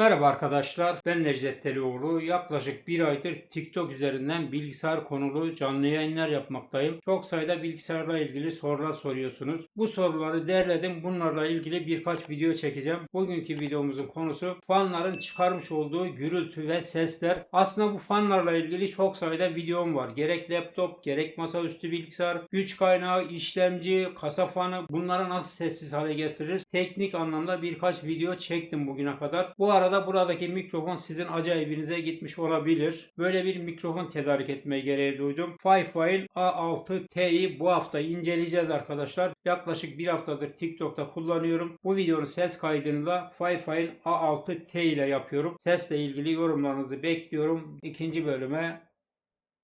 Merhaba arkadaşlar, ben Necdet Telioğlu. Yaklaşık bir aydır TikTok üzerinden bilgisayar konulu canlı yayınlar yapmaktayım. Çok sayıda bilgisayarla ilgili sorular soruyorsunuz. Bu soruları derledim. Bunlarla ilgili birkaç video çekeceğim. Bugünkü videomuzun konusu fanların çıkarmış olduğu gürültü ve sesler. Aslında bu fanlarla ilgili çok sayıda videom var. Gerek laptop, gerek masaüstü bilgisayar, güç kaynağı, işlemci, kasa fanı bunları nasıl sessiz hale getiririz? Teknik anlamda birkaç video çektim bugüne kadar. Bu arada buradaki mikrofon sizin acayibinize gitmiş olabilir. Böyle bir mikrofon tedarik etmeye gereği duydum. Fifine A6T'yi bu hafta inceleyeceğiz arkadaşlar. Yaklaşık bir haftadır TikTok'ta kullanıyorum. Bu videonun ses kaydını da Fifine A6T ile yapıyorum. Sesle ilgili yorumlarınızı bekliyorum. İkinci bölüme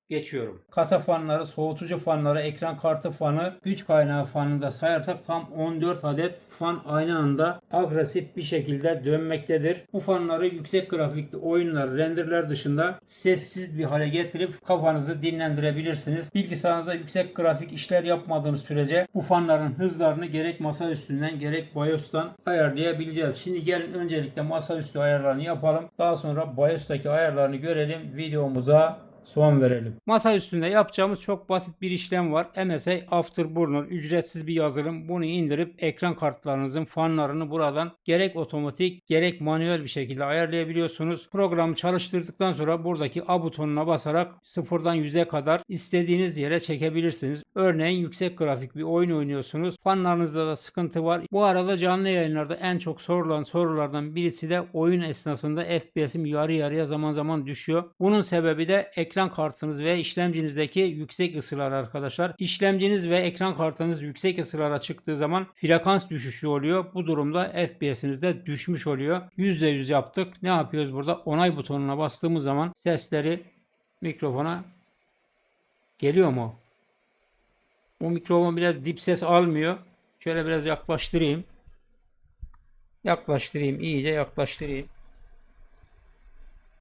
geçiyorum. Kasa fanları, soğutucu fanları, ekran kartı fanı, güç kaynağı fanını da sayarsak tam 14 adet fan aynı anda agresif bir şekilde dönmektedir. Bu fanları yüksek grafikli oyunlar, renderler dışında sessiz bir hale getirip kafanızı dinlendirebilirsiniz. Bilgisayarınızda yüksek grafik işler yapmadığınız sürece bu fanların hızlarını gerek masa üstünden gerek BIOS'tan ayarlayabileceğiz. Şimdi gelin öncelikle masaüstü ayarlarını yapalım. Daha sonra BIOS'taki ayarlarını görelim. Videomuza son verelim. Masa üstünde yapacağımız çok basit bir işlem var. MSI Afterburner ücretsiz bir yazılım. Bunu indirip ekran kartlarınızın fanlarını buradan gerek otomatik gerek manuel bir şekilde ayarlayabiliyorsunuz. Programı çalıştırdıktan sonra buradaki A butonuna basarak sıfırdan 100'e kadar istediğiniz yere çekebilirsiniz. Örneğin yüksek grafik bir oyun oynuyorsunuz. Fanlarınızda da sıkıntı var. Bu arada canlı yayınlarda en çok sorulan sorulardan birisi de oyun esnasında FPS'im yarı yarıya zaman zaman düşüyor. Bunun sebebi de ekran kartınız ve işlemcinizdeki yüksek ısılar arkadaşlar. İşlemciniz ve ekran kartınız yüksek ısılara çıktığı zaman frekans düşüşü oluyor. Bu durumda FPS'iniz de düşmüş oluyor. %100 yaptık. Ne yapıyoruz burada? Onay butonuna bastığımız zaman sesleri mikrofona geliyor mu? Bu mikrofon biraz dip ses almıyor. Şöyle biraz yaklaştırayım. Yaklaştırayım. iyice yaklaştırayım.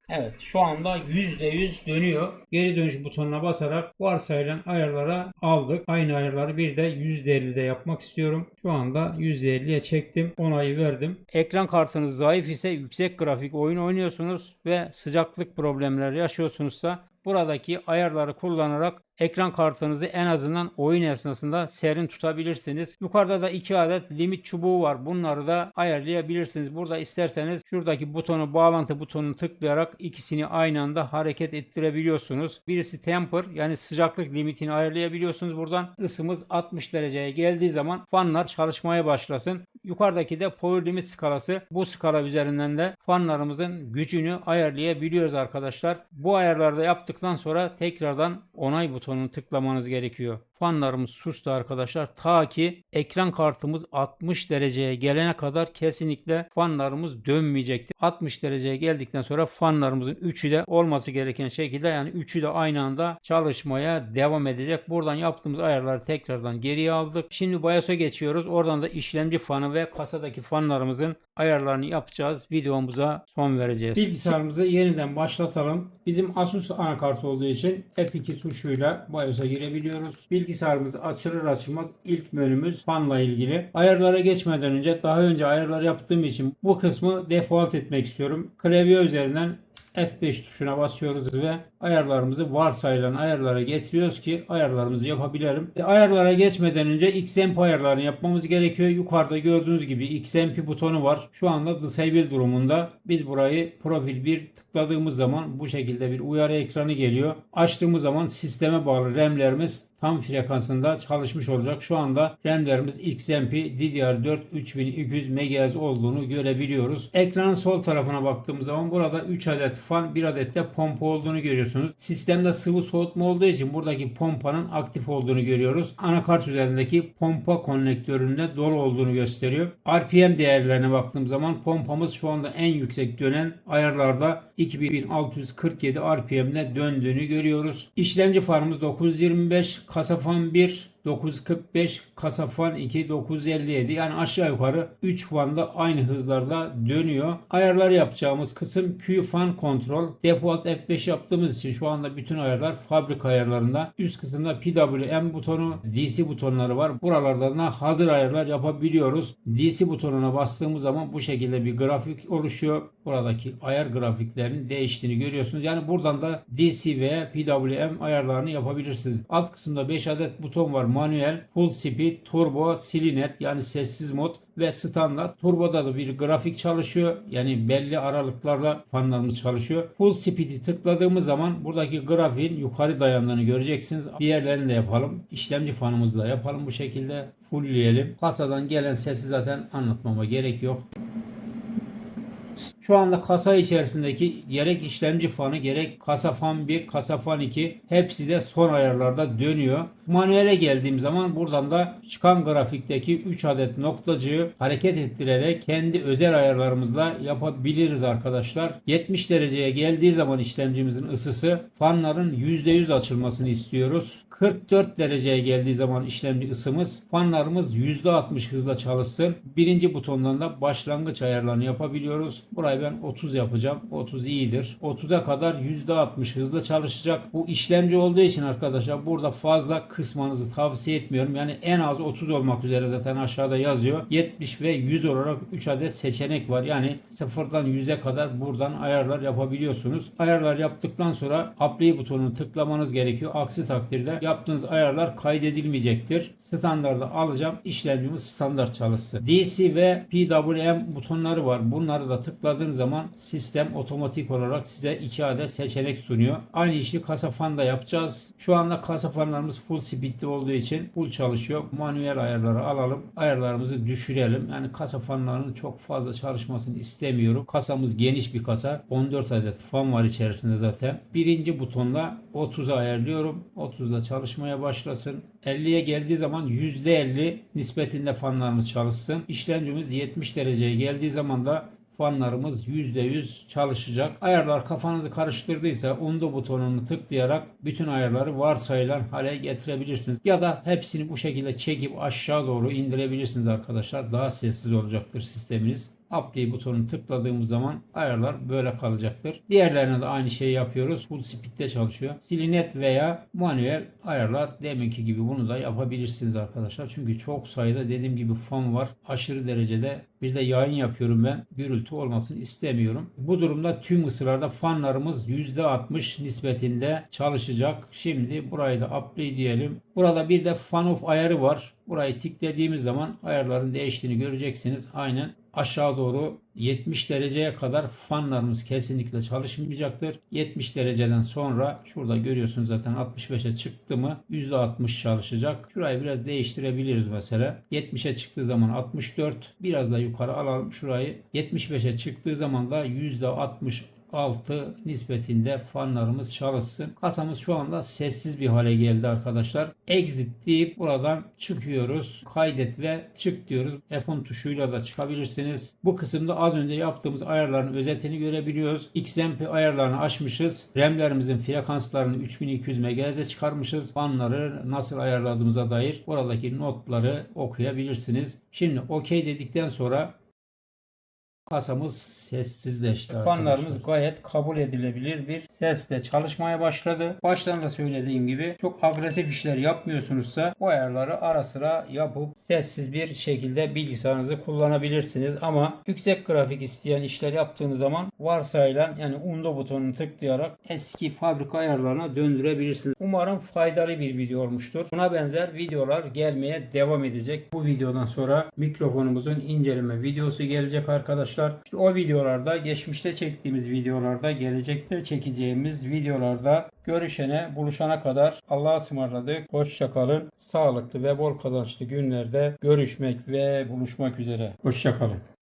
Evet şu anda %100 dönüyor. Geri dönüş butonuna basarak varsayılan ayarlara aldık. Aynı ayarları bir de %50'de yapmak istiyorum. Şu anda %50'ye çektim. Onayı verdim. Ekran kartınız zayıf ise yüksek grafik oyun oynuyorsunuz ve sıcaklık problemleri yaşıyorsunuzsa buradaki ayarları kullanarak ekran kartınızı en azından oyun esnasında serin tutabilirsiniz. Yukarıda da iki adet limit çubuğu var. Bunları da ayarlayabilirsiniz. Burada isterseniz şuradaki butonu bağlantı butonunu tıklayarak ikisini aynı anda hareket ettirebiliyorsunuz. Birisi temper yani sıcaklık limitini ayarlayabiliyorsunuz. Buradan ısımız 60 dereceye geldiği zaman fanlar çalışmaya başlasın. Yukarıdaki de power limit skalası. Bu skala üzerinden de fanlarımızın gücünü ayarlayabiliyoruz arkadaşlar. Bu ayarlarda yaptıktan sonra tekrardan onay butonunu tıklamanız gerekiyor. Fanlarımız sustu arkadaşlar. Ta ki ekran kartımız 60 dereceye gelene kadar kesinlikle fanlarımız dönmeyecektir. 60 dereceye geldikten sonra fanlarımızın üçü de olması gereken şekilde yani üçü de aynı anda çalışmaya devam edecek. Buradan yaptığımız ayarları tekrardan geriye aldık. Şimdi BIOS'a geçiyoruz. Oradan da işlemci fanı ve kasadaki fanlarımızın ayarlarını yapacağız. Videomuza son vereceğiz. Bilgisayarımızı yeniden başlatalım. Bizim Asus anakart olduğu için F2 tuşuyla BIOS'a girebiliyoruz. Bilgisayarımız açılır açılmaz ilk menümüz fanla ilgili. Ayarlara geçmeden önce daha önce ayarlar yaptığım için bu kısmı default etmek istiyorum. Klavye üzerinden F5 tuşuna basıyoruz ve ayarlarımızı varsayılan ayarlara getiriyoruz ki ayarlarımızı yapabilelim. E, ayarlara geçmeden önce XMP ayarlarını yapmamız gerekiyor. Yukarıda gördüğünüz gibi XMP butonu var. Şu anda disable durumunda. Biz burayı profil 1 tıkladığımız zaman bu şekilde bir uyarı ekranı geliyor. Açtığımız zaman sisteme bağlı RAM'lerimiz tam frekansında çalışmış olacak. Şu anda RAM'lerimiz XMP DDR4 3200 MHz olduğunu görebiliyoruz. Ekranın sol tarafına baktığımız zaman burada 3 adet fan, 1 adet de pompa olduğunu görüyorsunuz. Sistemde sıvı soğutma olduğu için buradaki pompanın aktif olduğunu görüyoruz. Anakart üzerindeki pompa konnektöründe dolu olduğunu gösteriyor. RPM değerlerine baktığım zaman pompamız şu anda en yüksek dönen ayarlarda 2647 RPM ile döndüğünü görüyoruz. İşlemci farımız 925, kasa fan 1, 945, kasa fan 2 957. Yani aşağı yukarı 3 fanda aynı hızlarda dönüyor. Ayarlar yapacağımız kısım Q fan kontrol. Default F5 yaptığımız için şu anda bütün ayarlar fabrika ayarlarında. Üst kısımda PWM butonu, DC butonları var. Buralardan da hazır ayarlar yapabiliyoruz. DC butonuna bastığımız zaman bu şekilde bir grafik oluşuyor. Buradaki ayar grafiklerinin değiştiğini görüyorsunuz. Yani buradan da DC ve PWM ayarlarını yapabilirsiniz. Alt kısımda 5 adet buton var. Manuel, Full Speed, Turbo, Silinet yani sessiz mod ve standart. Turbo'da da bir grafik çalışıyor. Yani belli aralıklarla fanlarımız çalışıyor. Full Speed'i tıkladığımız zaman buradaki grafiğin yukarı dayandığını göreceksiniz. Diğerlerini de yapalım. İşlemci fanımızı da yapalım bu şekilde. Fullleyelim. Kasadan gelen sesi zaten anlatmama gerek yok. Şu anda kasa içerisindeki gerek işlemci fanı gerek kasa fan 1, kasa fan 2 hepsi de son ayarlarda dönüyor. Manuele geldiğim zaman buradan da çıkan grafikteki 3 adet noktacığı hareket ettirerek kendi özel ayarlarımızla yapabiliriz arkadaşlar. 70 dereceye geldiği zaman işlemcimizin ısısı fanların %100 açılmasını istiyoruz. 44 dereceye geldiği zaman işlemci ısımız fanlarımız %60 hızla çalışsın. Birinci butondan da başlangıç ayarlarını yapabiliyoruz. Burayı ben 30 yapacağım. 30 iyidir. 30'a kadar %60 hızla çalışacak. Bu işlemci olduğu için arkadaşlar burada fazla kısmanızı tavsiye etmiyorum. Yani en az 30 olmak üzere zaten aşağıda yazıyor. 70 ve 100 olarak 3 adet seçenek var. Yani sıfırdan 100'e kadar buradan ayarlar yapabiliyorsunuz. Ayarlar yaptıktan sonra apply butonunu tıklamanız gerekiyor. Aksi takdirde yaptığınız ayarlar kaydedilmeyecektir. Standarda alacağım. İşlemcimiz standart çalışsın. DC ve PWM butonları var. Bunları da tıkladığınız zaman sistem otomatik olarak size 2 adet seçenek sunuyor. Aynı işi kasa fanda yapacağız. Şu anda kasa fanlarımız full speedli olduğu için full çalışıyor. Manuel ayarları alalım. Ayarlarımızı düşürelim. Yani kasa fanlarının çok fazla çalışmasını istemiyorum. Kasamız geniş bir kasa. 14 adet fan var içerisinde zaten. Birinci butonla 30'a ayarlıyorum. 30'da çalışmaya başlasın. 50'ye geldiği zaman %50 nispetinde fanlarımız çalışsın. İşlemcimiz 70 dereceye geldiği zaman da fanlarımız %100 çalışacak. Ayarlar kafanızı karıştırdıysa undo butonunu tıklayarak bütün ayarları varsayılan hale getirebilirsiniz. Ya da hepsini bu şekilde çekip aşağı doğru indirebilirsiniz arkadaşlar. Daha sessiz olacaktır sisteminiz. Apply butonunu tıkladığımız zaman ayarlar böyle kalacaktır. Diğerlerine de aynı şeyi yapıyoruz. Full speed'de çalışıyor. Silinet veya manuel ayarlar deminki gibi bunu da yapabilirsiniz arkadaşlar. Çünkü çok sayıda dediğim gibi fan var. Aşırı derecede bir de yayın yapıyorum ben. Gürültü olmasını istemiyorum. Bu durumda tüm ısılarda fanlarımız %60 nispetinde çalışacak. Şimdi burayı da apply diyelim. Burada bir de fan off ayarı var. Burayı tıkladığımız zaman ayarların değiştiğini göreceksiniz. Aynen aşağı doğru 70 dereceye kadar fanlarımız kesinlikle çalışmayacaktır. 70 dereceden sonra şurada görüyorsunuz zaten 65'e çıktı mı %60 çalışacak. Şurayı biraz değiştirebiliriz mesela. 70'e çıktığı zaman 64 biraz da yukarı alalım şurayı. 75'e çıktığı zaman da %60 6 nispetinde fanlarımız çalışsın. Kasamız şu anda sessiz bir hale geldi arkadaşlar. Exit deyip buradan çıkıyoruz. Kaydet ve çık diyoruz. F10 tuşuyla da çıkabilirsiniz. Bu kısımda az önce yaptığımız ayarların özetini görebiliyoruz. XMP ayarlarını açmışız. RAM'lerimizin frekanslarını 3200 MHz'e çıkarmışız. Fanları nasıl ayarladığımıza dair buradaki notları okuyabilirsiniz. Şimdi OK dedikten sonra Kasamız sessizleşti. Fanlarımız gayet kabul edilebilir bir sesle çalışmaya başladı. Baştan da söylediğim gibi çok agresif işler yapmıyorsunuzsa bu ayarları ara sıra yapıp sessiz bir şekilde bilgisayarınızı kullanabilirsiniz. Ama yüksek grafik isteyen işler yaptığınız zaman varsayılan yani undo butonunu tıklayarak eski fabrika ayarlarına döndürebilirsiniz. Umarım faydalı bir video olmuştur. Buna benzer videolar gelmeye devam edecek. Bu videodan sonra mikrofonumuzun inceleme videosu gelecek arkadaşlar. İşte o videolarda, geçmişte çektiğimiz videolarda, gelecekte çekeceğimiz videolarda görüşene, buluşana kadar Allah'a ısmarladık. Hoşçakalın. Sağlıklı ve bol kazançlı günlerde görüşmek ve buluşmak üzere. Hoşçakalın.